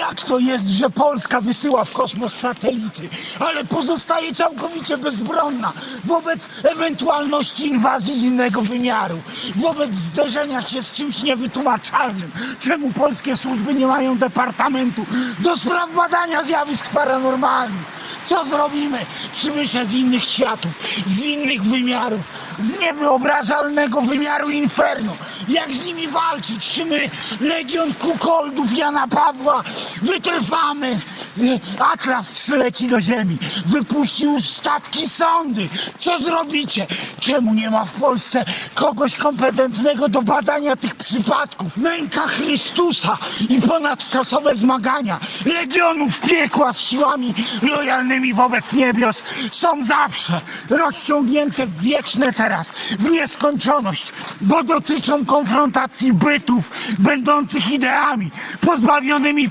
Jak to jest, że Polska wysyła w kosmos satelity, ale pozostaje całkowicie bezbronna wobec ewentualności inwazji z innego wymiaru, wobec zderzenia się z czymś niewytłumaczalnym? Czemu polskie służby nie mają departamentu do spraw badania zjawisk paranormalnych? Co zrobimy? Przybysze z innych światów, z innych wymiarów, z niewyobrażalnego wymiaru inferno. Jak z nimi walczyć? Czy my, Legion Kukoldów Jana Pawła, wytrwamy? Atlas przyleci do ziemi, wypuści już statki sądy. Co zrobicie? Czemu nie ma w Polsce kogoś kompetentnego do badania tych przypadków? Męka Chrystusa i ponadczasowe zmagania Legionów piekła z siłami lojalnymi wobec niebios są zawsze rozciągnięte w wieczne teraz, w nieskończoność, bo dotyczą konfrontacji bytów będących ideami pozbawionymi